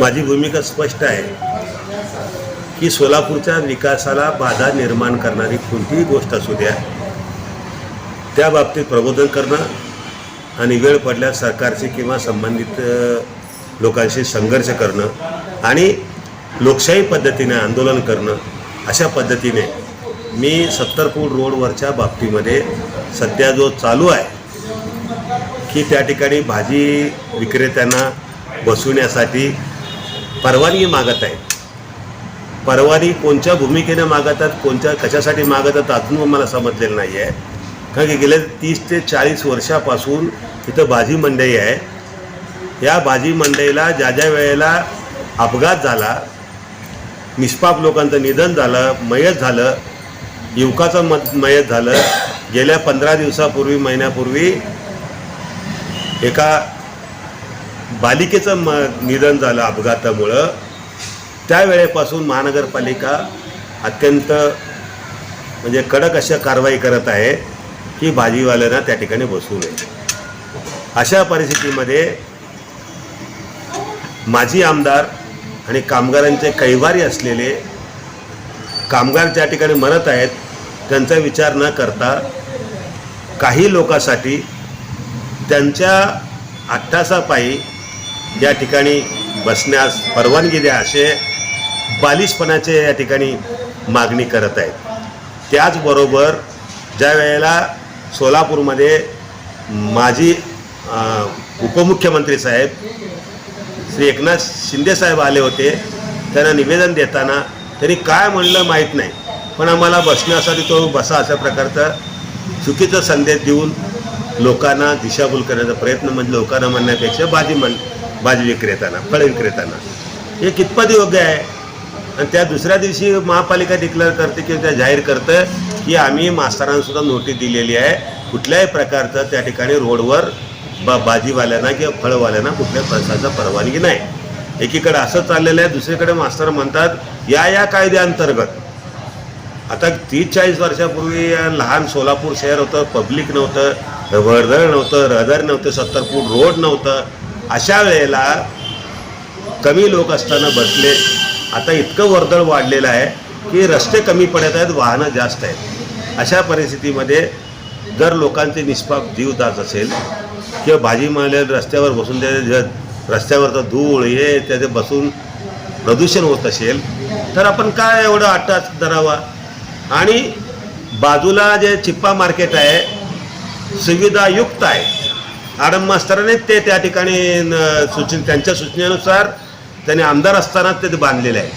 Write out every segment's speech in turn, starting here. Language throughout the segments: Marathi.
माझी भूमिका स्पष्ट आहे की सोलापूरच्या विकासाला बाधा निर्माण करणारी कोणतीही गोष्ट असू द्या. त्या बाबतीत प्रबोधन करणं आणि वेळ पडल्यास सरकारशी किंवा संबंधित लोकांशी संघर्ष करणं आणि लोकशाही पद्धतीने आंदोलन करणं अशा पद्धतीने मी सत्तरपूर रोडवरच्या बाबतीमध्ये सध्या जो चालू आहे की त्या ठिकाणी भाजी विक्रेत्यांना बसवण्यासाठी परवानगी मागत आहेत. परवानगी कोणत्या भूमिकेने मागतात कोणत्या कशासाठी मागतात अजून मला समजलेलं नाही आहे. कारण की गेल्या तीस ते चाळीस वर्षापासून इथं भाजी मंडई आहे. या भाजी मंडईला ज्या ज्या वेळेला अपघात झाला निष्पाप लोकांचं निधन झालं मयत झालं युवकाचं मत मयत झालं गेल्या पंधरा दिवसापूर्वी महिन्यापूर्वी एका बालिकेचं म निधन झालं अपघातामुळं. त्यावेळेपासून महानगरपालिका अत्यंत म्हणजे कडक अशा कारवाई करत आहे की भाजीवाल्यांना त्या ठिकाणी बसू नये. अशा परिस्थितीमध्ये माजी आमदार आणि कामगारांचे कैवारी असलेले कामगार ज्या ठिकाणी मरत आहेत त्यांचा विचार न करता काही लोकांसाठी त्यांच्या अठ्ठासापायी ज्या ठिकाणी बसण्यास परवानगी द्या असे बालिशपणाचे या ठिकाणी मागणी करत आहेत. त्याचबरोबर ज्या वेळेला सोलापूरमध्ये माजी उपमुख्यमंत्री साहेब श्री एकनाथ शिंदेसाहेब आले होते त्यांना निवेदन देताना त्यांनी काय म्हणलं माहीत नाही. पण आम्हाला बसण्यासाठी तो बसा अशा प्रकारचा चुकीचा संदेश देऊन लोकांना दिशाभूल करण्याचा प्रयत्न म्हणजे लोकांना म्हणण्यापेक्षा बाजी म्हण भाजी विक्रेताना फळ विक्रेताना हे कितपत योग्य आहे? आणि त्या दुसऱ्या दिवशी महापालिका डिक्लेअर करते किंवा त्या जाहीर करतं की आम्ही मास्तरांसुद्धा नोटीस दिलेली आहे. कुठल्याही प्रकारचं त्या ठिकाणी रोडवर बा भाजीवाल्यांना किंवा फळवाल्यांना कुठल्याही प्रकारचा परवानगी नाही. एकीकडे असं चाललेलं आहे दुसरीकडे मास्तर म्हणतात या या कायद्याअंतर्गत. आता तीस चाळीस वर्षापूर्वी लहान सोलापूर शहर होतं पब्लिक नव्हतं वर्दळ नव्हतं रहदारी नव्हतं सत्तर फूट रोड नव्हतं. अशा वेळेला कमी लोक असताना बसले आता इतकं वर्दळ वाढलेलं आहे की रस्ते कमी पडत आहेत वाहनं जास्त आहेत. अशा परिस्थितीमध्ये जर लोकांचे निष्पाप जीव जात असेल किंवा भाजी माले रस्त्यावर बसून त्याचे रस्त्यावरचं धूळ हे त्याचे बसून प्रदूषण होत असेल तर आपण काय एवढं आटाच धरावा? आणि बाजूला जे चिप्पा मार्केट आहे सुविधायुक्त आहे. आडम मास्तराने ते त्या ठिकाणी न- सूचन त्यांच्या सूचनेनुसार त्यांनी आमदार असताना ते बांधलेलं आहे.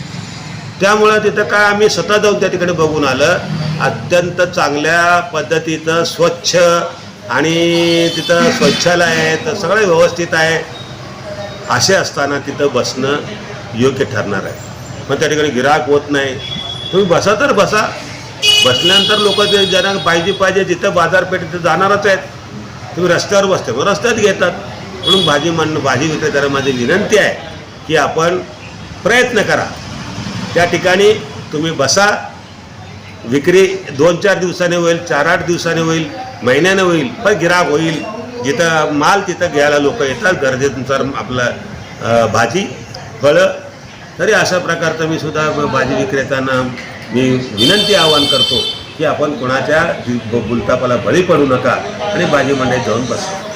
त्यामुळं तिथं काय आम्ही स्वतः जाऊन त्या ठिकाणी बघून आलं. अत्यंत चांगल्या पद्धतीचं स्वच्छ आणि तिथं स्वच्छालय आहे तर सगळं व्यवस्थित आहे. असे असताना तिथं बसणं योग्य ठरणार आहे. पण त्या ठिकाणी गिराक होत नाही. तुम्ही बसा तर बसा. बसल्यानंतर लोक ते ज्यांना पाहिजे पाहिजे जिथं बाजारपेठ तिथं जाणारच आहेत. तुम्ही रस्त्यावर बसते. मग रस्त्यात घेतात म्हणून भाजी मान भाजी विक्रेत्याला माझी विनंती आहे की आपण प्रयत्न करा. त्या ठिकाणी तुम्ही बसा. विक्री दोन चार दिवसाने होईल चार आठ दिवसाने होईल महिन्याने होईल पण गिराक होईल. जिथं माल तिथं घ्यायला लोक येतात. गरजेनुसार आपलं भाजी फळं. तरी अशा प्रकारचं मी सुद्धा भाजी विक्रेत्यांना मी विनंती आवाहन करतो. की आपण कोणाच्या बुलतापाला बळी पडू नका आणि भाजी मंडईत जाऊन बसा.